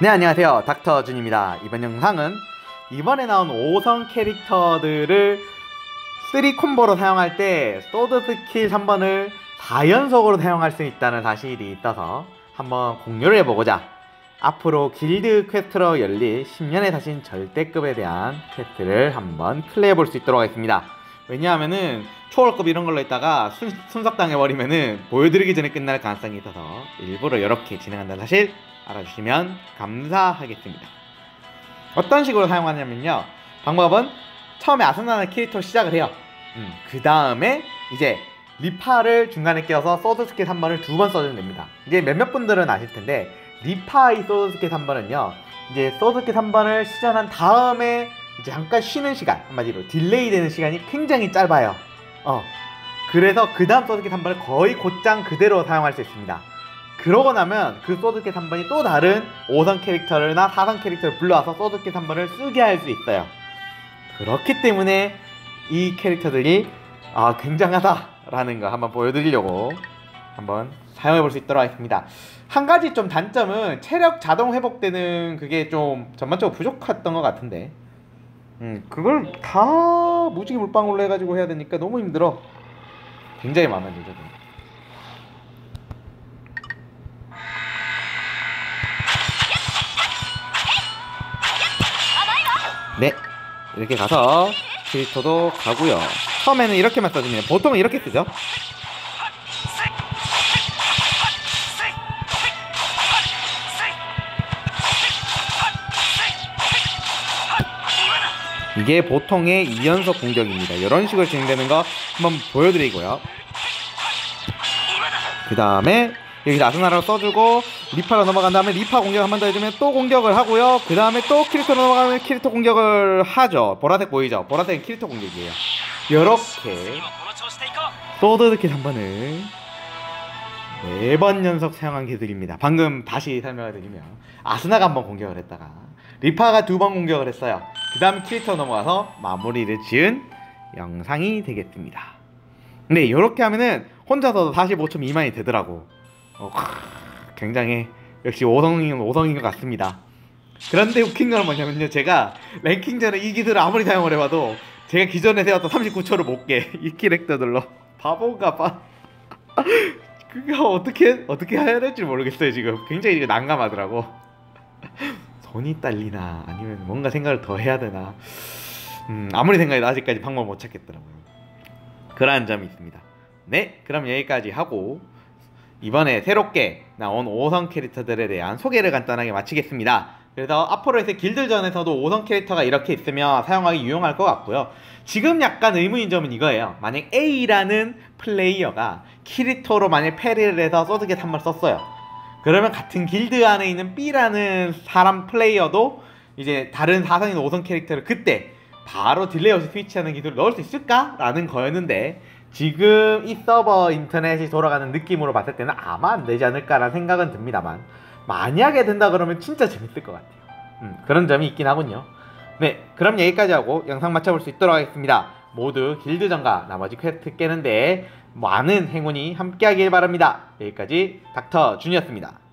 네 안녕하세요. 닥터 준입니다. 이번 영상은 이번에 나온 5성 캐릭터들을 3콤보로 사용할 때 소드 스킬 3번을 4연속으로 사용할 수 있다는 사실이 있어서 한번 공유를 해보고자 앞으로 길드 퀘스트로 열릴 10년의 사신 절대급에 대한 퀘스트를 한번 플레이해 볼 수 있도록 하겠습니다 왜냐하면은 초월급 이런 걸로 했다가 순, 순삭당해버리면은 보여드리기 전에 끝날 가능성이 있어서 일부러 이렇게 진행한다는 사실 알아주시면 감사하겠습니다. 어떤 식으로 사용하냐면요. 방법은 처음에 아스나나 캐릭터 시작을 해요. 음, 그 다음에 이제 리파를 중간에 끼워서 소드 스킬 3번을 두 번 써주면 됩니다. 이제 몇몇 분들은 아실 텐데 리파의 소드 스킬 3번은요. 이제 소드 스킬 3번을 시전한 다음에 이제 잠깐 쉬는 시간 한마디로 딜레이 되는 시간이 굉장히 짧아요. 어. 그래서 그 다음 소드 스킬 3번을 거의 곧장 그대로 사용할 수 있습니다. 그러고 나면 그 소드켓 3번이 또 다른 5선 캐릭터나 4선 캐릭터를 불러와서 소드켓 3번을 쓰게 할 수 있어요. 그렇기 때문에 이 캐릭터들이 아, 굉장하다라는 거 한번 보여드리려고 한번 사용해 볼 수 있도록 하겠습니다. 한 가지 좀 단점은 체력 자동 회복되는 그게 좀 전반적으로 부족했던 것 같은데 음, 그걸 다 무지개 물방울로 해가지고 해야 되니까 너무 힘들어. 굉장히 마음에 들죠. 네 이렇게 가서 캐릭터도 가고요 처음에는 이렇게만 써주면 보통은 이렇게 쓰죠 이게 보통의 2연속 공격입니다. 이런 식으로 진행되는 거 한번 보여드리고요. 그 다음에 여기서 아스나라로 써주고 리파로 넘어간 다음에 리파 공격 한 번 더 해주면 또 공격을 하고요. 그 다음에 또 키리토로 넘어가면 키리토 공격을 하죠. 보라색 보이죠? 보라색은 키리토 공격이에요. 이렇게 소드스킬 한 번을 네 번 연속 사용한 개들입니다. 방금 다시 설명을 드리면 아스나가 한번 공격을 했다가 리파가 두 번 공격을 했어요 그 다음 키리토 넘어가서 마무리를 지은 영상이 되겠습니다 네 이렇게 하면은 혼자서도 45초 미만이 되더라고 어, 굉장히 역시 5성인 5성인 것 같습니다. 그런데 웃긴 건 뭐냐면요. 제가 랭킹전에 이 기술을 아무리 사용을 해봐도 제가 기존에 세웠던 39초를 못 깨. 이 키렉터들로. 바보가 봐. 그거 어떻게 어떻게 해야 될지 모르겠어요 지금. 굉장히 난감하더라고. 손이 딸리나 아니면 뭔가 생각을 더 해야 되나. 음, 아무리 생각해도 아직까지 방법 못 찾겠더라고요. 그러한 점이 있습니다. 네, 그럼 여기까지 하고 이번에 새롭게 나온 5성 캐릭터들에 대한 소개를 간단하게 마치겠습니다. 그래서 앞으로의 길들전에서도 5성 캐릭터가 이렇게 있으면 사용하기 유용할 것 같고요. 지금 약간 의문인 점은 이거예요. 만약 A라는 플레이어가 키리토로 만약 패리를 해서 소드겟 한 번 썼어요. 그러면 같은 길드 안에 있는 B라는 사람 플레이어도 이제 다른 4성인 5성 캐릭터를 그때 바로 딜레이 없이 스위치하는 기술을 넣을 수 있을까? 라는 거였는데 지금 이 서버 인터넷이 돌아가는 느낌으로 봤을 때는 아마 안 되지 않을까라는 생각은 듭니다만 만약에 된다 그러면 진짜 재밌을 것 같아요. 음, 그런 점이 있긴 하군요. 네, 그럼 여기까지 하고 영상 마쳐볼 수 있도록 하겠습니다. 모두 길드전과 나머지 퀘스트 깨는데 많은 행운이 함께하길 바랍니다. 여기까지 닥터 준이었습니다.